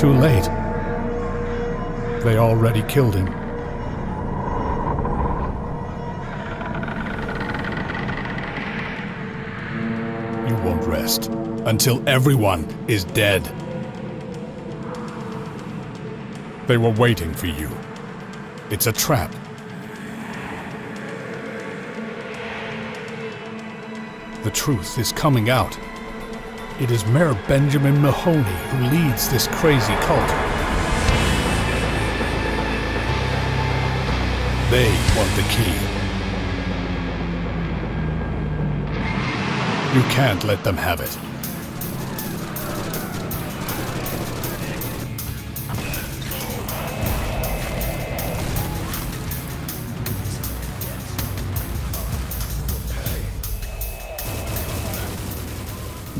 too late. They already killed him. You won't rest until everyone is dead. They were waiting for you. It's a trap. The truth is coming out. It is Mayor Benjamin Mahoney who leads this crazy cult. They want the key. You can't let them have it.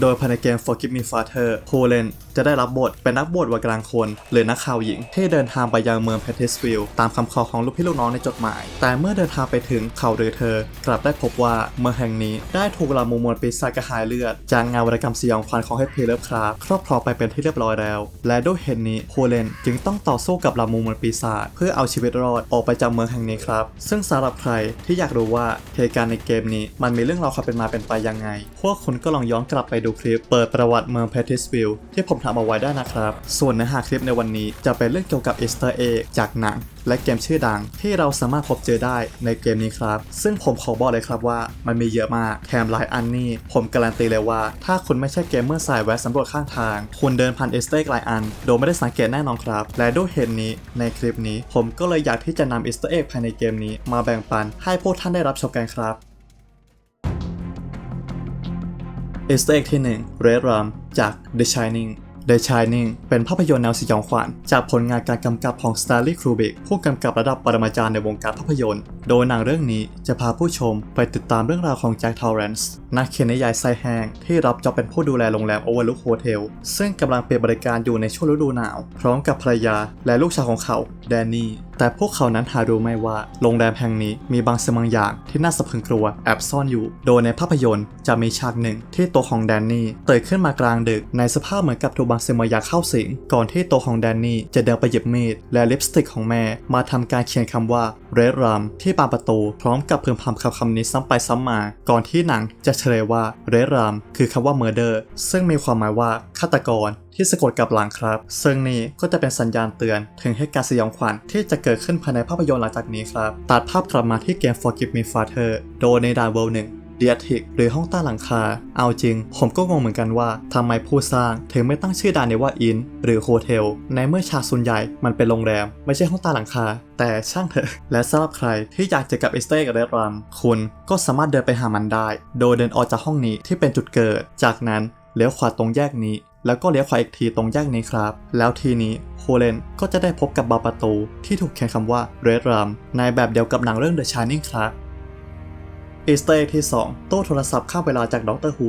โดยภายในเกม Forgive Me Father โฮเลน จะได้รับบทเป็นนักบวชวัยกลางคนหรือนักข่าวหญิง ที่เดินทางไปยังเมืองเพท s สวิลตามคำขอของลูกพี่ลูกน้องในจดหมาย แต่เมื่อเดินทางไปถึงเขาหรือเธอ กลับได้พบว่าเมืองแห่งนี้ได้ถูกลามูมวลปีศาจกระหายเลือด จากงานวรรณกรรมสยองขวัญของเฮดพีเลฟคราฟครอบครองไปเป็นที่เรียบร้อยแล้ว และด้วยเหตุนี้โฮเลนจึงต้องต่อสู้กับลามูมวลปีศาจเพื่อเอาชีวิตรอดออกไปจากเมืองแห่งนี้ครับ ซึ่งสำหรับใครที่อยากรู้ว่าเหตุการณ์ในเกมนี้มันมีเรื่องราวความเป็นมาเป็นไปยังไง พวกคุณก็ลองย้อนกลับไปดูคลิปเปิดประวัติเมืองเพทิสวิลที่ผมทำเอาไว้ได้นะครับ ส่วนเนื้อหาคลิปในวันนี้จะเป็นเรื่องเกี่ยวกับอีสเตอร์เอจากหนังและเกมชื่อดังที่เราสามารถพบเจอได้ในเกมนี้ครับ ซึ่งผมขอบอกเลยครับว่ามันมีเยอะมากแถมหลายอันนี่ผมการันตีเลยว่า ถ้าคุณไม่ใช่เกมเมอร์สายแวะสำรวจข้างทาง คุณเดินผ่านเอสเตอร์หลายอัน โดยไม่ได้สังเกตแน่นอนครับ และด้วยเหตุนี้ในคลิปนี้ ผมก็เลยอยากที่จะนำอีสเตอร์เอกภายในเกมนี้ มาแบ่งปันให้พวกท่านได้รับชมกันครับเอสเตอร์เอกที่1 Red Rum จาก The Shining The Shining เป็นภาพยนตร์แนวสยองขวัญจากผลงานการกำกับของ Stanley Kubrick ผู้กำกับระดับปรมาจารย์ในวงการภาพยนตร์ โดยหนังเรื่องนี้จะพาผู้ชมไปติดตามเรื่องราวของแจ็คทอร์เรนซ์ นักเขียนนิยายไซแห้งที่รับจ็อบเป็นผู้ดูแลโรงแรม Overlook Hotel ซึ่งกำลังเปิดบริการอยู่ในช่วงฤดูหนาว พร้อมกับภรรยาและลูกชายของเขา แดนนี่ แต่พวกเขานั้นหารู้ไม่ว่าโรงแรมแห่งนี้มีบางสิ่งบางอย่างที่น่าสะพรึงกลัวแอบซ่อนอยู่ โดยในภาพยนตร์จะมีฉากหนึ่งที่ตัวของแดนนี่ตื่นขึ้นมากลางดึกในสภาพเหมือนกับถูกบางสิ่งบางอย่างเข้าสิง ก่อนที่ตัวของแดนนี่จะเดินไปหยิบมีดและลิปสติกของแม่ มาทำการเขียนคำว่า Red Rum ที่บานประตู พร้อมกับพึมพำคำคำนี้ซ้ำไปซ้ำมา ก่อนที่หนังจะเฉลยว่าเรรามคือคำว่า Murder ซึ่งมีความหมายว่าฆาตกรที่สะกดกับหลังครับ ซึ่งนี่ก็จะเป็นสัญญาณเตือนถึงเหตุการณ์สยองขวัญที่จะเกิดขึ้นภายในภาพยนตร์หลังจากนี้ครับ ตัดภาพกลับมาที่เกม Forgive Me Father โดยในด่านเวลหนึ่ง เดียทิกหรือห้องใต้หลังคา เอาจริง ผมก็งงเหมือนกันว่าทำไมผู้สร้างถึงไม่ตั้งชื่อดานนี้ว่าอินหรือโฮเทลในเมื่อฉากส่วนใหญ่มันเป็นโรงแรม ไม่ใช่ห้องใต้หลังคา แต่ช่างเถอะ และสำหรับใครที่อยากเจอกับเอสเตอร์กับเรดรัมคุณก็สามารถเดินไปหามันได้ โดยเดินออกจากห้องนี้ที่เป็นจุดเกิด จากนั้นเลี้ยวขวาตรงแยกนี้ แล้วก็เลี้ยวขวาอีกทีตรงแยกนี้ครับ แล้วทีนี้โฮเลนก็จะได้พบกับบาประตูที่ถูกเขียนคำว่า Red Rum ในแบบเดียวกับหนังเรื่อง The Shining ครับ อีสเตอร์เอ็กที่2โต้โทรศัพท์ข้ามเวลาจากด็อกเตอร์ฮู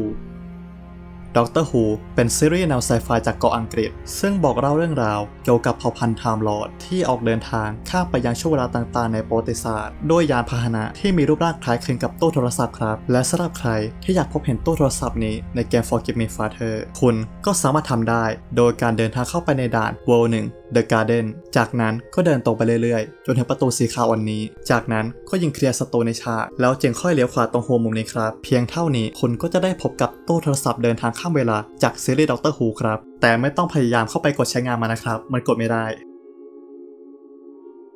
ด็อกเตอร์ฮูเป็นซีรีส์แนวไซไฟจากเกาะอังกฤษ ซึ่งบอกเล่าเรื่องราวเกี่ยวกับเผ่าพันธุ์ไทม์ลอร์ดที่ออกเดินทางข้ามไปยังช่วงเวลาต่างๆในประวัติศาสตร์ด้วยยานพาหนะที่มีรูปร่างคล้ายคลึงกับโต้โทรศัพท์ครับ และสำหรับใครที่อยากพบเห็นโต้โทรศัพท์นี้ในเกม Forgive Me Father คุณก็สามารถทำได้ โดยการเดินทางเข้าไปในด่าน World 1 The Garden จากนั้นก็เดินตรงไปเรื่อยๆ จนถึงประตูสีขาวอันนี้ จากนั้นก็ยิงเคลียร์ศัตรูในฉากแล้วจึงค่อยเลี้ยวขวาตรงหัวมุมนี้ครับ เพียงเท่านี้คุณก็จะได้พบกับโต้โทรศัพท์เดินทางข้ามเวลาจากซีรีส์ด็อกเตอร์ฮูครับ แต่ไม่ต้องพยายามเข้าไปกดใช้งานมานะครับ มันกดไม่ได้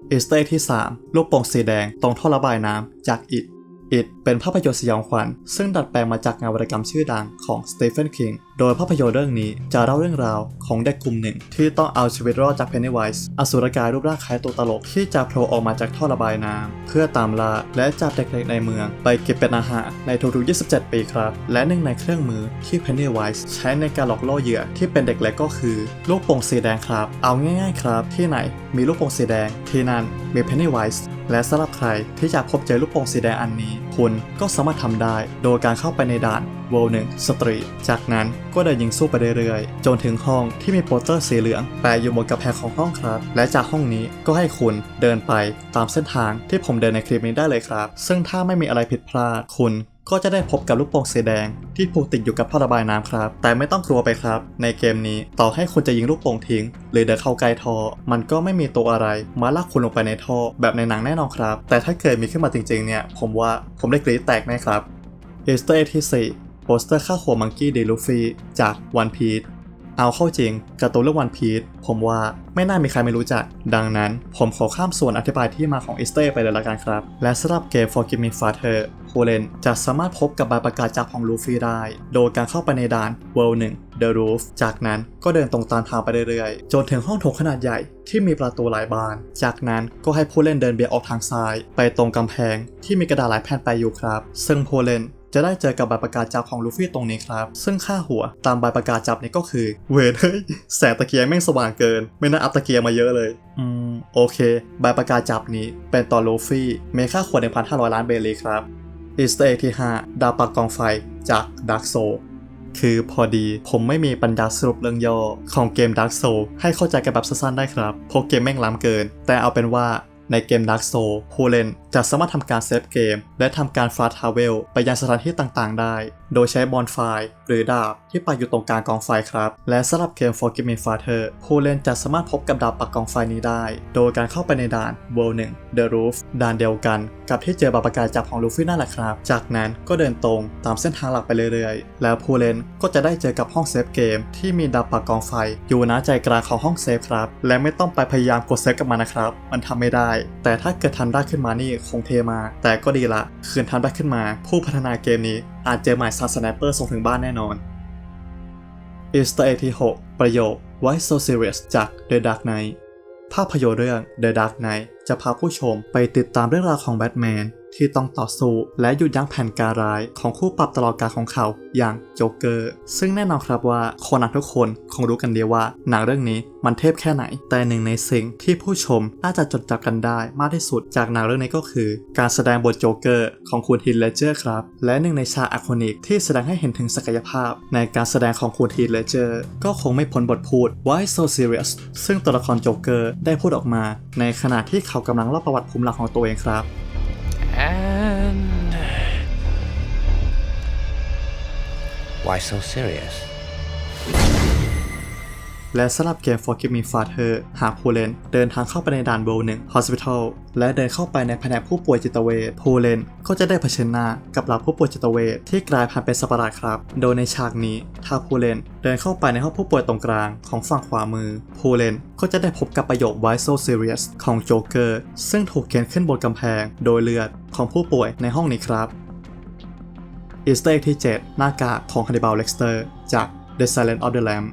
อีสเตอร์ที่ 3 ลูกโป่งสีแดงตรงท่อระบายน้ำจากอิด อิดเป็นภาพยนตร์สยองขวัญซึ่งดัดแปลงมาจากงานวรรณกรรมชื่อดังของสเตเฟนคิงโดยภาพยนตร์เรื่องนี้จะเล่าเรื่องราวของเด็กกลุ่มหนึ่ง ที่ต้องเอาชีวิตรอดจากเพนนีไวส์อสุรกายรูปร่างคล้ายตัวตลกที่จะโผล่ออกมาจากท่อระบายน้ำเพื่อตามล่าและจับเด็กๆในเมือง ไปเก็บเป็นอาหารในทุกๆ 27 ปีครับ และหนึ่งในเครื่องมือที่เพนนีไวส์ใช้ในการหลอกล่อเหยื่อที่เป็นเด็กเล็กก็คือลูกโป่งสีแดงครับ เอาง่าย ๆ ครับ ที่ไหนมีลูกโป่งสีแดงที่นั่นมีเพนนีไวส์และสำหรั ใครที่อยากพบเจอลูกโป่งสีแดงอันนี้ คุณก็สามารถทำได้ โดยการเข้าไปในด่าน w o r l 1 Street จากนั้นก็เดินยิงสู้ไปเรื่อยๆ จนถึงห้องที่มีโปสเตอร์สีเหลืองแปะอยู่บนกระแพงของห้องครับ และจากห้องนี้ก็ให้คุณเดินไปตามเส้นทางที่ผมเดินในคลิปนี้ได้เลยครับ ซึ่งถ้าไม่มีอะไรผิดพลาดคุณ ก็จะได้พบกับลูกโป่งสีแดง ที่ผูกติดอยู่กับท่อระบายน้ำครับ แต่ไม่ต้องกลัวไปครับ ในเกมนี้ต่อให้คุณจะยิงลูกโป่งทิ้ง หรือเดินเข้าใกล้ท่อมันก็ไม่มีตัวอะไร มาลากคุณลงไปในท่อแบบในหนังแน่นอนครับ แต่ถ้าเกิดมีขึ้นมาจริงๆเนี่ย ผมว่าผมได้กรี๊ดแตกแน่ครับเอสเตอร์ที่4โปสเตอร์ค่าหัวมังกี้เดลูฟี่จากวันพีท เอาเข้าจริงการ์ตูนเรื่องวันพี e ผมว่าไม่น่ามีใครไม่รู้จัก ดังนั้นผมขอข้ามส่วนอธิบายที่มาของเอสเตอร์ไปเลยละกันครับ และสำหรับเกม Forgive Me Father ผู้เล่นจะสามารถพบกับใบประกาศจากของลูฟี่ได้ โดยการเข้าไปในด่าน World 1 The Roof จากนั้นก็เดินตรงตามทางไปเรื่อยๆ จนถึงห้องโถงขนาดใหญ่ที่มีประตูหลายบาน จากนั้นก็ให้ผู้เล่นเดินเบียดออกทางซ้าย ไปตรงกำแพงที่มีกระดาษหลายแผ่นไปอยู่ครับ ซึ่งผู้เล่น จะได้เจอกับใบประกาศจับของลูฟี่ตรงนี้ครับ ซึ่งค่าหัวตามใบประกาศจับนี้ก็คือ เวทเฮ้ยแสงตะเกียงแม่งสว่างเกิน ไม่น่าอัพตะเกียงมาเยอะเลย อืม โอเค ใบประกาศจับนี้เป็นต่อลูฟี่มีค่าขวด1,500ล้านเบลีครับอีสเตอร์เอกที่ 5 ดาวปักกองไฟจากดักโซคือพอดีผมไม่มีปัญญาสรุปเรื่องย่อของเกม Dark Soul ให้เข้าใจกันแบบสั้นๆได้ครับเพราะเกมแม่งล้ำเกิน แต่เอาเป็นว่า ในเกม Dark Soul ผู้เล่นจะสามารถทำการเซฟเกม และทำการฟาทาเวลไปยังสถานที่ต่างๆ ได้โดยใช้บอลไฟหรือดาบที่ปักอยู่ตรงกลางกองไฟครับ และสำหรับเกม Forgive Me Father ผู้เล่นจะสามารถพบกับดาบปักกองไฟนี้ได้ โดยการเข้าไปในด่าน World 1 The Roof ด่านเดียวกันกับที่เจอบาประกาศจับของลูฟี่นั่นแหละครับ จากนั้นก็เดินตรงตามเส้นทางหลักไปเรื่อยๆ แล้วผู้เล่นก็จะได้เจอกับห้องเซฟเกมที่มีดาบปักกองไฟ อยู่ณใจกลางของห้องเซฟครับ และไม่ต้องไปพยายามกดเซฟกับมันนะครับ มันทำไม่ได้ แต่ถ้าเกิดทำได้ขึ้นมานี่คงเทมา แต่ก็ดีละ คืนทำได้ขึ้นมา ผู้พัฒนาเกมนี้ อาจเจอหมายซาสแนปเปอร์ส่งถึงบ้านแน่นอนอีสเตอร์เอที่ 6 ประโยค Why so serious จาก The Dark Knight ภาพยนตร์เรื่อง The Dark Knight จะพาผู้ชมไปติดตามเรื่องราวของแบทแมน ที่ต้องต่อสู้และหยุดยั้งแผนการร้ายของคู่ปรับตลอดกาลของเขาอย่างโจ๊กเกอร์ ซึ่งแน่นอนครับว่าคนนักทุกคนคงรู้กันดีว่า หนังเรื่องนี้มันเทพแค่ไหน แต่หนึ่งในสิ่งที่ผู้ชมน่าจะจดจำกันได้มากที่สุดจากหนังเรื่องนี้ก็คือ การแสดงบทโจ๊กเกอร์ของคุณฮีทเลเจอร์ครับ และหนึ่งในฉากอะคอนิกที่แสดงให้เห็นถึงศักยภาพ ในการแสดงของคุณฮีทเลเจอร์ก็คงไม่พ้นบทพูด Why so serious ซึ่งตัวละครโจ๊กเกอร์ได้พูดออกมา ในขณะที่เขากำลังเล่าประวัติภูมิหลังของตัวเองครับ Why so serious? และสำหรับเกม Forgive Me Father หากผู้เล่นเดินทางเข้าไปในด่านเบลหนึ่ง Hospital และเดินเข้าไปในแผนกผู้ป่วยจิตเวชผู้เล่นก็จะได้เผชิญหน้ากับเหล่าผู้ป่วยจิตเวชที่กลายพันธุ์เป็นสัตว์ประหลาดครับ โดยในฉากนี้ ถ้าผู้เล่นเดินเข้าไปในห้องผู้ป่วยตรงกลางของฝั่งขวามือ ผู้เล่นก็จะได้พบกับประโยค Why so serious ของโจ๊กเกอร์ซึ่งถูกเขียนขึ้นบนกำแพง โดยเลือดของผู้ป่วยในห้องนี้ครับ อีสเตอร์ที่ 7 หน้ากากของฮันนิบาลเล็กสเตอร์จาก The Silent of the Lamb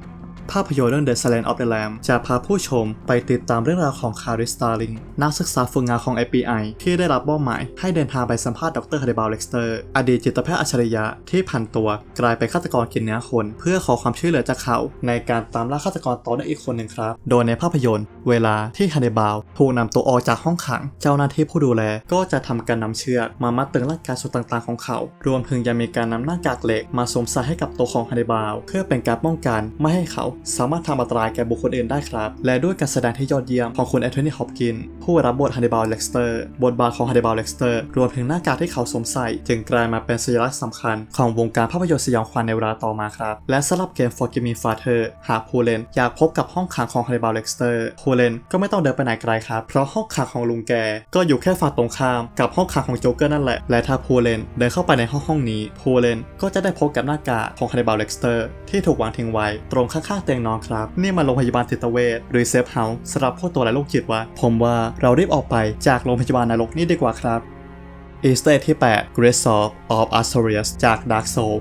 ภาพยนตร์เรื่อง The Silence of the Lamb จะพาผู้ชมไปติดตามเรื่องราวของคาริสตาลิงนักศึกษาฝึกงานของ FBI ที่ได้รับมอบหมาย ให้เดินทางไปสัมภาษณ์ดร Hannibal Lecter อร์อดีตจิตแพทย์อัจฉริยะที่ผันตัว กลายเป็นฆาตกรกินเนื้อคน เพื่อขอความช่วยเหลือจากเขา ในการตามล่าฆาตกรต่อเนื่องอีกคนหนึ่งครับ โดยในภาพยนตร์ เวลาที่ Hannibal ถูกนำตัวออกจากห้องขัง เจ้าหน้าที่ผู้ดูแลก็จะทำการนำเชือกมามัดตึงร่างกายส่วนต่างๆของเขา รวมถึงยังมีการนำหน้ากากเหล็กมาสวมใส่ให้กับตัวของ Hannibal เพื่อเป็นการป้องกันไม่ให้เขาสามารถทำอันตรายแก่บุคคลอื่นได้ครับ และด้วยการแสดงที่ยอดเยี่ยมของคุณแอนโทนีฮอปกิน ผู้รับบทฮันนิบาลเล็กสเตอร์บทบาทของฮันนิบาลเล็กสเตอร์รวมถึงหน้ากากที่เขาสวมใส่ จึงกลายมาเป็นสัญลักษณ์สำคัญของวงการภาพยนตร์สยองขวัญในเวลาต่อมาครับ และสำหรับเกม Forgive Me Father หากผู้เล่นอยากพบกับห้องขังของฮันนิบาลเล็กสเตอร์ผู้เล่นก็ไม่ต้องเดินไปไหนไกลครับเพราะห้องขังของลุงแกก็อยู่แค่ฝั่งตรงข้ามกับห้องขังของโจ๊กเกอร์นั่นแหละและถ้าผู้เล่นเดินเข้าไปในห้องห้องนี้ผู้เล่นก็จะได้พบกับหน้ากากของฮันนิบาลเล็กสเตอร์ที่ถูกวางทิ้งไว้ตรงข้างๆเตียงนอนครับ นี่มาโรงพยาบาลจิตเวชหรือเซฟเฮาส์สำหรับพวกตัวและโรคจิตวะผมว่าเรารีบออกไปจากโรงพยาบาลนรกนี่ดีกว่าครับอีสเตอร์ที่ 8 Great s o f of a s t o r i u s จาก Dark Soul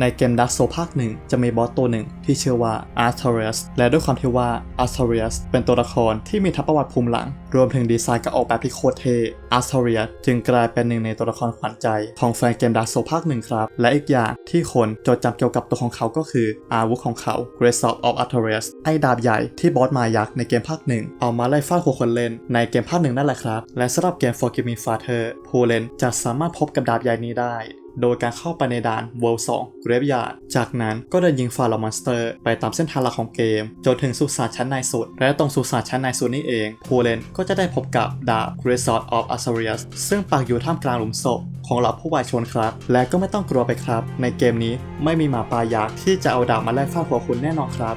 ในเกม Dark Soul ภาคหนึ่งจะมีบอสตัวหนึ่งที่ชื่อว่า Artorias และด้วยความที่ว่า Artorias เป็นตัวละครที่มีทัพประวัติภูมิหลัง รวมถึงดีไซน์การออกแบบที่โคตรเท่ Artorias จึงกลายเป็นหนึ่งในตัวละครขวัญใจของแฟนเกม Dark Soul ภาคหนึ่งครับ และอีกอย่างที่คนจดจำเกี่ยวกับตัวของเขาก็คืออาวุธของเขา Great Sword of Artorias ไอ้ดาบใหญ่ที่บอสมายักษ์ในเกมภาคหนึ่งเอามาไล่ฟาดหัวคนเล่นในเกมภาคหนึ่งนั่นแหละครับ และสำหรับเกม Forgive Me Father ผู้เล่นจะสามารถพบกับดาบใหญ่นี้ได้ โดยการเข้าไปในด่าน World 2 Graveyard จากนั้นก็เดินยิงฟาร์ลมอนสเตอร์ ไปตามเส้นทางหลักของเกม จนถึงสุสานชั้นในสุด และตรงสุสานชั้นในสุดนี้เอง ผู้เล่นก็จะได้พบกับดาบ r e s o r d of Azorius ซึ่งปักอยู่ท่ามกลางหลุมศพของเหล่าผู้วายชนครับ และก็ไม่ต้องกลัวไปครับ ในเกมนี้ไม่มีหมาป่ายักษ์ที่จะเอาดาบมาแลกฟาดหัวคุณแน่นอนครับ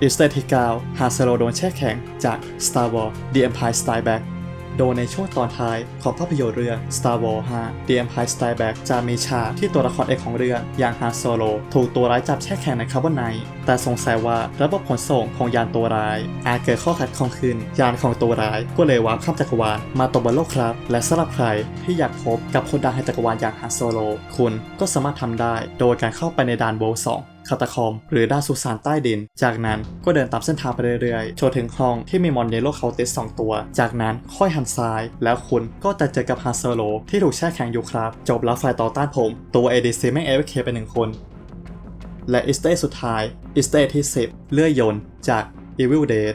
อีสเตอร์ที่9ฮาเซโลโดนแช่แข็งจาก Star Wars The Empire Strikes Back โดยในช่วงตอนท้ายของภาพยนตร์เรื่อง Star Wars 5 The Empire Strikes Back จะมีฉากที่ตัวละครเอกของเรื่องอย่างฮาโซโล ถูกตัวร้ายจับแช่แข็งในคาร์บอนไนท์แต่สงสัยว่าระบบขนส่งของยานตัวร้าย อาจเกิดข้อขัดข้องขึ้น ยานของตัวร้ายก็เลยวาร์ปข้ามจักรวาลมาตกบนโลกครับ และสำหรับใครที่อยากพบกับคนดังแห่งจักรวาลอย่างฮาโซโล คุณก็สามารถทำได้ โดยการเข้าไปในดานโบว์2คาตาคอม หรือด้านสุสานใต้ดิน จากนั้นก็เดินตามเส้นทางไปเรื่อยๆจนถึงคลองที่มีมอนเยโลเคาเตสสองตัว จากนั้นค่อยหันซ้าย แล้วคุณก็จะเจอกับฮาเซโลที่ถูกแช่แข็งอยู่ครับ จบแล้วฝ่ายต่อต้านผม ตัวเอดีซีแม่เอฟเคไปหนึ่งคน และอิสเตสุดท้ายอิสเตที่ 10 เลื่อยยนจาก Evil Dead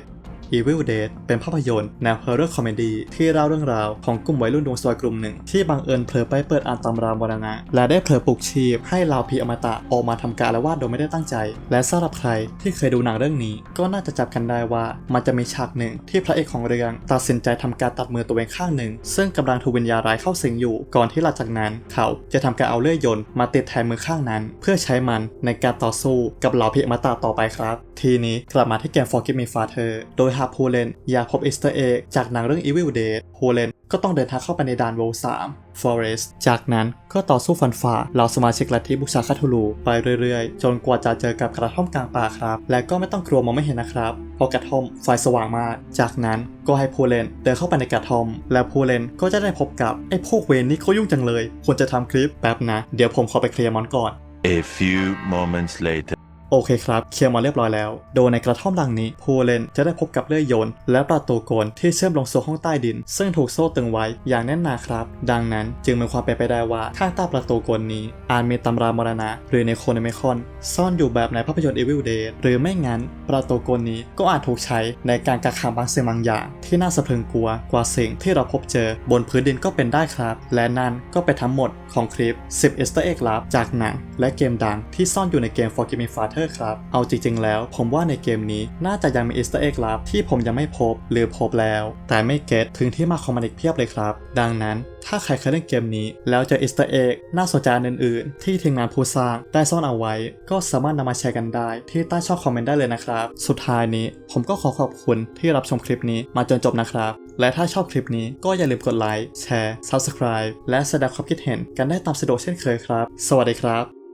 Evil Dead เป็นภาพยนตร์แนว horror comedy ที่เล่าเรื่องราวของกลุ่มวัยรุ่นดวงซวยกลุ่มหนึ่ง ที่บังเอิญเผลอไปเปิดอ่านตำรามรณะ และได้เผลอปลุกชีพให้เหล่าพีอมตะออกมาทำการละวาดโดยไม่ได้ตั้งใจ และสำหรับใครที่เคยดูหนังเรื่องนี้ ก็น่าจะจับกันได้ว่ามันจะมีฉากหนึ่งที่พระเอกของเรื่องตัดสินใจทำการตัดมือตัวเองข้างหนึ่ง ซึ่งกำลังถูกวิญญาณร้ายเข้าสิงอยู่ก่อนที่หลังจากนั้น เขาจะทำการเอาเลื่อยยนต์มาติดแทนมือข้างนั้น เพื่อใช้มันในการต่อสู้กับเหล่าพีอมตะต่อไปครับ ทีนี้กลับมาที่เกม Forgive Me Father โดยหากผู้เลนอยากพบอีสเตอร์เอกจากหนังเรื่อง Evil Dead ผู้เลนก็ต้องเดินทางเข้าไปในดานโวล3 Forest จากนั้นก็ต่อสู้ฟันฝ่าเหล่าสมาชิกลัทธิบูชาคาทูลูไปเรื่อยๆ จนกว่าจะเจอกับกระท่อมกลางป่าครับ และก็ไม่ต้องกลัวมองไม่เห็นนะครับ เพราะกระท่อมไฟสว่างมาก จากนั้นก็ให้ผู้เล่นเดินเข้าไปในกระท่อม และผู้เล่นก็จะได้พบกับไอ้พวกเวรนี่เขายุ่งจังเลย ควรจะทำคลิปแป๊บนะ เดี๋ยวผมขอไปเคลียร์มอนก่อน A few moments later. โอเคครับ เคลียร์มาเรียบร้อยแล้ว โดยในกระท่อมหลังนี้ ผู้เล่นจะได้พบกับเลื่อยยนต์และประตูโกนที่เชื่อมลงสู่ห้องใต้ดิน ซึ่งถูกโซ่ตึงไว้อย่างแน่นหนาครับ ดังนั้นจึงมีความเป็นไปได้ว่าข้างใต้ประตูโกนนี้ อาจมีตำรามรณะ หรือในโคเนเมคอน ซ่อนอยู่แบบในภาพยนตร์ Evil Dead หรือไม่งั้น ประตูโกนนี้ก็อาจถูกใช้ในการกักขังบางสิ่งบางอย่าง ที่น่าสะพรึงกลัวกว่าสิ่งที่เราพบเจอบนพื้นดินก็เป็นได้ครับ และนั่นก็เป็นทั้งหมดของคลิป 10 Easter egg ลับจากหนังและเกมดังที่ซ่อนอยู่ในเกม Forgive Me Father ครับ เอาจริงๆแล้ว ผมว่าในเกมนี้น่าจะยังมี Easter egg ลับที่ผมยังไม่พบหรือพบแล้ว แต่ไม่เก็ตถึงที่มาของมันอีกเพียบเลยครับ ดังนั้นถ้าใครเคยเล่นเกมนี้ แล้วเจอ Easter egg น่าสนใจอื่นๆ ที่ทีมงานผู้สร้างได้ซ่อนเอาไว้ ก็สามารถนำมาแชร์กันได้ ที่ใต้ช่องคอมเมนต์ได้เลยนะครับ สุดท้ายนี้ผมก็ขอขอบคุณที่รับชมคลิปนี้มาจนจบนะครับ และถ้าชอบคลิปนี้ก็อย่าลืมกดไลค์แชร์ Subscribe และแสดงความคิดเห็นกันได้ตามสะดวกเช่นเคยครับ สวัสดีครับ